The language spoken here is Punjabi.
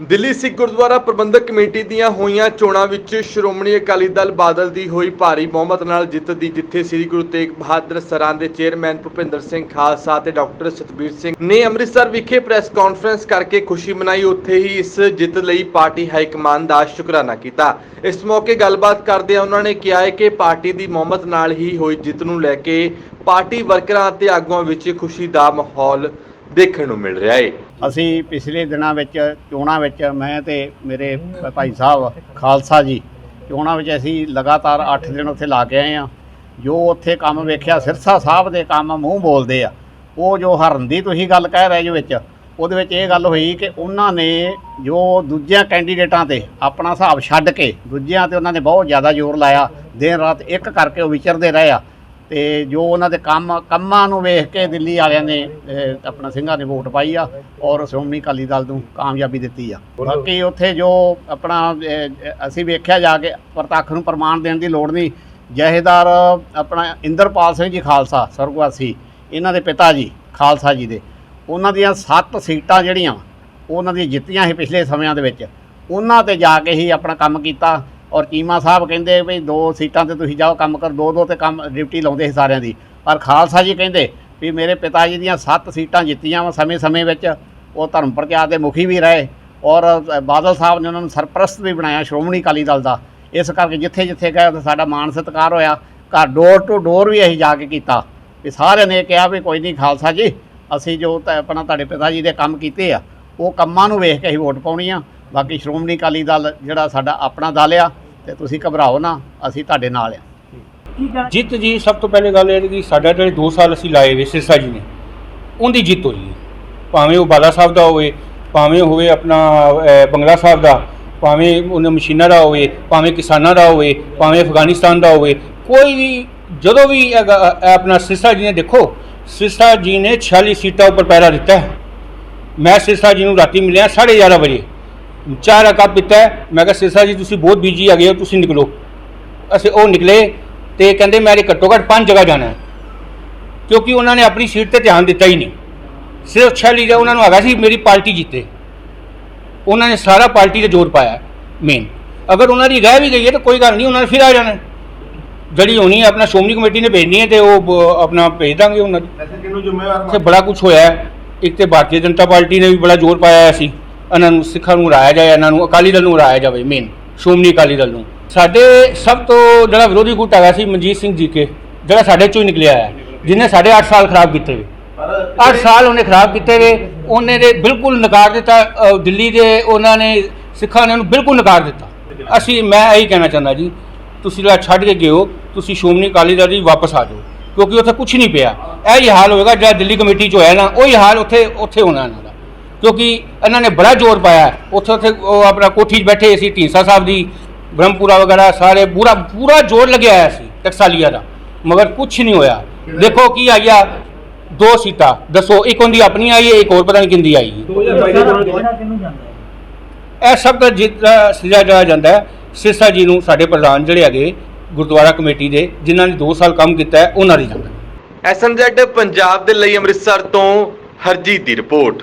ਦਿੱਲੀ ਸਿੱਖ ਗੁਰਦੁਆਰਾ ਪ੍ਰਬੰਧਕ ਕਮੇਟੀ ਦੀਆਂ ਹੋਈਆਂ ਚੋਣਾਂ ਵਿੱਚ ਸ਼੍ਰੋਮਣੀ ਅਕਾਲੀ ਦਲ ਬਾਦਲ ਦੀ ਹੋਈ ਭਾਰੀ ਬਹੁਮਤ ਨਾਲ ਜਿੱਤ ਦੀ ਜਿੱਥੇ ਸ੍ਰੀ ਗੁਰੂ ਤੇਗ ਬਹਾਦਰ ਸਰਾਂ ਦੇ ਚੇਅਰਮੈਨ ਭੁਪਿੰਦਰ ਸਿੰਘ ਖਾਲਸਾ ਤੇ ਡਾਕਟਰ ਸਤਬੀਰ ਸਿੰਘ ਨੇ ਅੰਮ੍ਰਿਤਸਰ ਵਿਖੇ ਪ੍ਰੈਸ ਕਾਨਫਰੰਸ ਕਰਕੇ ਖੁਸ਼ੀ ਮਨਾਈ। ਉੱਥੇ ਹੀ ਇਸ ਜਿੱਤ ਲਈ ਪਾਰਟੀ ਹਾਈ ਕਮਾਨ ਦਾ ਸ਼ੁਕਰਾਨਾ ਕੀਤਾ। ਇਸ ਮੌਕੇ ਗੱਲਬਾਤ ਕਰਦਿਆਂ ਉਹਨਾਂ ਨੇ ਕਿਹਾ ਹੈ ਕਿ ਪਾਰਟੀ ਦੀ ਬਹੁਮਤ ਨਾਲ ਹੀ ਹੋਈ ਜਿੱਤ ਨੂੰ ਲੈ ਕੇ ਪਾਰਟੀ ਵਰਕਰਾਂ ਅਤੇ ਆਗੂਆਂ ਵਿੱਚ ਖੁਸ਼ੀ ਦਾ ਮਾਹੌਲ ਦੇਖਣ ਨੂੰ ਮਿਲ ਰਿਹਾ ਏ। ਅਸੀਂ ਪਿਛਲੇ ਦਿਨਾਂ ਵਿੱਚ, ਚੋਣਾਂ ਵਿੱਚ ਮੈਂ ਤੇ ਮੇਰੇ ਭਾਈ ਸਾਹਿਬ ਖਾਲਸਾ ਜੀ, ਚੋਣਾਂ ਵਿੱਚ ਅਸੀਂ ਲਗਾਤਾਰ 8 ਦਿਨ ਉੱਥੇ ਲਾ ਕੇ ਆਏ ਆ ਜੋ ਉੱਥੇ ਕੰਮ ਵੇਖਿਆ, ਸਿਰਸਾ ਸਾਹਿਬ ਦੇ ਕੰਮ ਮੂੰਹ ਬੋਲਦੇ ਆ। ਉਹ ਜੋ ਹਰਨ ਦੀ ਤੁਸੀਂ ਗੱਲ ਕਹਿ ਰਹੇ ਜੋ ਵਿੱਚ, ਉਹਦੇ ਵਿੱਚ ਇਹ ਗੱਲ ਹੋਈ ਕਿ ਉਹਨਾਂ ਨੇ ਜੋ ਦੂਜਿਆਂ ਕੈਂਡੀਡੇਟਾਂ ਤੇ ਆਪਣਾ ਹਿਸਾਬ ਛੱਡ ਕੇ, ਦੂਜਿਆਂ ਤੇ ਉਹਨਾਂ ਨੇ ਬਹੁਤ ਜ਼ਿਆਦਾ ਜ਼ੋਰ ਲਾਇਆ। ਦਿਨ ਰਾਤ ਇੱਕ ਕਰਕੇ ਉਹ ਵਿਚਰਦੇ ਰਹੇ ਆ। ਤੇ ਜੋ ਉਹਨਾਂ ਦੇ ਕੰਮ ਕੰਮਾਂ ਨੂੰ ਵੇਖ ਕੇ ਦਿੱਲੀ ਵਾਲਿਆਂ ਨੇ ਆਪਣਾ ਸਿੰਘਾਂ ਨੇ ਵੋਟ ਪਾਈ ਆ ਔਰ ਸ਼੍ਰੋਮਣੀ ਅਕਾਲੀ ਦਲ ਨੂੰ ਕਾਮਯਾਬੀ ਦਿੱਤੀ ਆ। ਬਾਕੀ ਉੱਥੇ ਜੋ ਆਪਣਾ ਅਸੀਂ ਵੇਖਿਆ ਜਾ ਕੇ ਪ੍ਰਤੱਖ ਨੂੰ ਪ੍ਰਮਾਣ ਦੇਣ ਦੀ ਲੋੜ ਨਹੀਂ। ਜਹੇਦਾਰ ਆਪਣਾ ਇੰਦਰਪਾਲ ਸਿੰਘ ਜੀ ਖਾਲਸਾ ਸਰਗਵਾਸੀ ਇਹਨਾਂ ਦੇ ਪਿਤਾ ਜੀ ਖਾਲਸਾ ਜੀ ਦੇ। ਉਹਨਾਂ ਦੀਆਂ 7 ਸੀਟਾਂ ਜਿਹੜੀਆਂ ਉਹ ਉਹਨਾਂ ਦੀਆਂ ਜਿੱਤੀਆਂ ਸੀ ਪਿਛਲੇ ਸਮਿਆਂ ਦੇ ਵਿੱਚ। ਉਹਨਾਂ ਤੇ ਜਾ ਕੇ ਹੀ ਆਪਣਾ ਕੰਮ ਕੀਤਾ। ਔਰ ਚੀਮਾ ਸਾਹਿਬ ਕਹਿੰਦੇ ਵੀ ਦੋ ਸੀਟਾਂ ਤੇ ਤੁਸੀਂ ਜਾਓ, ਕੰਮ ਕਰ ਦੋ ਦੋ ਤੇ ਕੰਮ, ਡਿਊਟੀ ਲਾਉਂਦੇ ਸੀ ਸਾਰਿਆਂ ਦੀ। ਪਰ ਖਾਲਸਾ ਜੀ ਕਹਿੰਦੇ ਵੀ ਮੇਰੇ ਪਿਤਾ ਜੀ ਦੀਆਂ ਸੱਤ ਸੀਟਾਂ ਜਿੱਤੀਆਂ ਵਾ ਸਮੇਂ-ਸਮੇਂ ਵਿੱਚ, ਉਹ ਧਰਮ ਪ੍ਰਚਾਰ ਦੇ ਮੁਖੀ ਵੀ ਰਹੇ ਔਰ ਬਾਦਲ ਸਾਹਿਬ ਨੇ ਉਹਨਾਂ ਨੂੰ ਸਰਪ੍ਰਸਤ ਵੀ ਬਣਾਇਆ, ਸ਼੍ਰੋਮਣੀ ਅਕਾਲੀ ਦਲ ਦਾ। ਇਸ ਕਰਕੇ ਜਿੱਥੇ ਜਿੱਥੇ ਗਏ, ਉੱਥੇ ਸਾਡਾ ਮਾਣ ਸਤਿਕਾਰ ਹੋਇਆ। ਘਰ ਡੋਰ ਟੂ ਡੋਰ ਵੀ ਅਸੀਂ ਜਾ ਕੇ ਕੀਤਾ। ਵੀ ਸਾਰਿਆਂ ਨੇ ਕਿਹਾ ਵੀ ਕੋਈ ਨਹੀਂ ਖਾਲਸਾ ਜੀ, ਅਸੀਂ ਜੋ ਤਾਂ, ਆਪਣਾ ਤੁਹਾਡੇ ਪਿਤਾ ਜੀ ਦੇ ਕੰਮ ਕੀਤੇ ਆ, ਉਹ ਕੰਮਾਂ ਨੂੰ ਵੇਖ ਕੇ ਅਸੀਂ ਵੋਟ ਪਾਉਣੀ ਆ। ਬਾਕੀ ਸ਼੍ਰੋਮਣੀ ਅਕਾਲੀ ਦਲ ਜਿਹੜਾ ਸਾਡਾ ਆਪਣਾ ਦਲ ਆ ਤੇ ਤੁਸੀਂ ਘਬਰਾਓ ਨਾ ਅਸੀਂ ਤੁਹਾਡੇ ਨਾਲ ਆ। ਜਿੱਤ ਜੀ ਸਭ ਤੋਂ ਪਹਿਲੇ ਗੱਲ ਇਹ ਹੈ ਕਿ ਸਾਡਾ ਜਿਹੜੇ 2 ਸਾਲ ਅਸੀਂ ਲਾਏ ਵੇ ਸਿਰਸਾ ਜੀ ਨੇ ਉਹਦੀ ਜਿੱਤ ਹੋਈ ਹੈ। ਭਾਵੇਂ ਉਹ ਬਾਲਾ ਸਾਹਿਬ ਦਾ ਹੋਵੇ ਭਾਵੇਂ ਹੋਵੇ ਆਪਣਾ ਬੰਗਲਾ ਸਾਹਿਬ ਦਾ ਭਾਵੇਂ ਉਹਨਾਂ ਮਸ਼ੀਨਾਂ ਦਾ ਹੋਵੇ ਭਾਵੇਂ ਕਿਸਾਨਾਂ ਦਾ ਹੋਵੇ ਭਾਵੇਂ ਅਫਗਾਨਿਸਤਾਨ ਦਾ ਹੋਵੇ ਕੋਈ ਵੀ ਜਦੋਂ ਵੀ ਆਪਣਾ ਸਿਰਸਾ ਜੀ ਨੇ ਦੇਖੋ ਸਿਰਸਾ ਜੀ ਨੇ 46 ਸੀਟਾਂ ਉੱਪਰ ਪਹਿਰਾ ਦਿੱਤਾ ਮੈਂ ਸਿਰਸਾ ਜੀ ਨੂੰ ਰਾਤੀ ਮਿਲਿਆ 11:30 ਵਜੇ। ਚਾਰ ਅਕਾ ਪੀਤਾ ਹੈ। ਮੈਂ ਕਿਹਾ ਸਿਰਸਾ ਜੀ ਤੁਸੀਂ ਬਹੁਤ ਬੀਜੀ ਆ ਗਏ ਹੋ ਤੁਸੀਂ ਨਿਕਲੋ। ਅਸੀਂ ਉਹ ਨਿਕਲੇ ਤੇ ਕਹਿੰਦੇ ਮੇਰੇ ਘੱਟੋ ਘੱਟ ਪੰਜ ਜਗ੍ਹਾ ਜਾਣਾ ਹੈ। ਕਿਉਂਕਿ ਉਹਨਾਂ ਨੇ ਆਪਣੀ ਸੀਟ ਤੇ ਧਿਆਨ ਦਿੱਤਾ ਹੀ ਨਹੀਂ। ਸਿਰਫ ਛਾਲੀ ਦਾ ਉਹਨਾਂ ਨੂੰ ਹੈਗਾ ਸੀ ਮੇਰੀ ਪਾਰਟੀ ਜਿੱਤੇ। ਉਹਨਾਂ ਨੇ ਸਾਰਾ ਪਾਰਟੀ ਤੇ ਜ਼ੋਰ ਪਾਇਆ ਮੇਨ ਅਗਰ ਉਹਨਾਂ ਦੀ ਰਹਿ ਵੀ ਗਈ ਹੈ ਤਾਂ ਕੋਈ ਗੱਲ ਨਹੀਂ ਉਹਨਾਂ ਨੇ ਫਿਰ ਆ ਜਾਣਾ। ਜਿਹੜੀ ਹੋਣੀ ਹੈ ਆਪਣਾ ਸ਼੍ਰੋਮਣੀ ਕਮੇਟੀ ਨੇ ਭੇਜਣੀ ਹੈ ਤੇ ਉਹ ਆਪਣਾ ਭੇਜ ਦਾਂਗੇ ਉਹਨਾਂ ਦੀ ਵੈਸੇ ਕਿਹਨੂੰ ਜ਼ਿੰਮੇਵਾਰ ਇੱਥੇ ਬੜਾ ਕੁਝ ਹੋਇਆ ਹੈ। ਇੱਕ ਤੇ ਭਾਰਤੀ ਜਨਤਾ ਪਾਰਟੀ ਨੇ ਵੀ ਬੜਾ ਜ਼ੋਰ ਪਾਇਆ ਸੀ ਇਹਨਾਂ ਨੂੰ ਸਿੱਖਾਂ ਨੂੰ ਹਰਾਇਆ ਜਾਏ ਇਹਨਾਂ ਨੂੰ ਅਕਾਲੀ ਦਲ ਨੂੰ ਹਰਾਇਆ ਜਾਵੇ ਮੇਨ ਸ਼੍ਰੋਮਣੀ ਅਕਾਲੀ ਦਲ ਨੂੰ। ਸਾਡੇ ਸਭ ਤੋਂ ਜਿਹੜਾ ਵਿਰੋਧੀ ਗੁੱਟ ਹੈਗਾ ਸੀ ਮਨਜੀਤ ਸਿੰਘ ਜੀ ਕੇ ਜਿਹੜਾ ਸਾਡੇ ਚੋਂ ਹੀ ਨਿਕਲਿਆ ਹੈ ਜਿਹਨੇ ਸਾਡੇ 8 ਸਾਲ ਖਰਾਬ ਕੀਤੇ ਵੇ ਪਰ 8 ਸਾਲ ਉਹਨੇ ਖਰਾਬ ਕੀਤੇ ਵੇ ਉਹਨੇ ਦੇ ਬਿਲਕੁਲ ਨਕਾਰ ਦਿੱਤਾ ਅ, ਦਿੱਲੀ ਦੇ ਉਹਨਾਂ ਨੇ ਸਿੱਖਾਂ ਨੇ ਉਹਨੂੰ ਬਿਲਕੁਲ ਨਕਾਰ ਦਿੱਤਾ। ਅਸੀਂ ਮੈਂ ਇਹੀ ਕਹਿਣਾ ਚਾਹੁੰਦਾ ਜੀ ਤੁਸੀਂ ਜਿਹੜਾ ਛੱਡ ਕੇ ਗਏ ਹੋ ਤੁਸੀਂ ਸ਼੍ਰੋਮਣੀ ਅਕਾਲੀ ਦਲ ਦੀ ਵਾਪਸ ਆ ਜਾਓ ਕਿਉਂਕਿ ਉੱਥੇ ਕੁਝ ਨਹੀਂ ਪਿਆ। ਇਹ ਹੀ ਹਾਲ ਹੋਏਗਾ ਜਿਹੜਾ ਦਿੱਲੀ ਕਮੇਟੀ 'ਚ ਹੋਇਆ ਨਾ ਉਹੀ ਹਾਲ ਉੱਥੇ ਉੱਥੇ ਹੋਣਾ ਇਹਨਾਂ ਦਾ। ਕਿਉਂਕਿ ਇਹਨਾਂ ਨੇ ਬੜਾ ਜ਼ੋਰ ਪਾਇਆ। ਉੱਥੇ ਉੱਥੇ ਉਹ ਆਪਣਾ ਕੋਠੀ 'ਚ ਬੈਠੇ ਸੀ ਢੀਂਸਾ ਸਾਹਿਬ ਦੀ ਬ੍ਰਹਮਪੁਰਾ ਵਗੈਰਾ ਸਾਰੇ ਪੂਰਾ ਪੂਰਾ ਜ਼ੋਰ ਲੱਗਿਆ ਹੋਇਆ ਸੀ ਟਕਸਾਲੀਆ ਦਾ। ਮਗਰ ਕੁਝ ਨਹੀਂ ਹੋਇਆ। ਦੇਖੋ ਕੀ ਆਇਆ ਦੋ ਸੀਟਾਂ। ਦੱਸੋ ਇੱਕ ਉਹਦੀ ਆਪਣੀ ਆਈ ਹੈ ਇੱਕ ਹੋਰ ਪਤਾ ਨਹੀਂ ਕਿੰਦੀ ਆਈ ਹੈ। ਇਹ ਸਭ ਦਾ ਜਿੱਤਾ ਸਜ਼ਾ ਜਾਇਆ ਜਾਂਦਾ ਹੈ। ਸਿਰਸਾ ਜੀ ਨੂੰ ਸਾਡੇ ਪ੍ਰਧਾਨ ਜਿਹੜੇ ਹੈਗੇ ਗੁਰਦੁਆਰਾ ਕਮੇਟੀ ਦੇ ਜਿਨ੍ਹਾਂ ਨੇ 2 ਸਾਲ ਕੰਮ ਕੀਤਾ ਹੈ ਉਹਨਾਂ ਦੀ ਜਾਂਦਾ। ਐਸਐਮਜ਼ੈਡ ਪੰਜਾਬ ਦੇ ਲਈ ਅੰਮ੍ਰਿਤਸਰ ਤੋਂ ਹਰਜੀਤ ਦੀ report.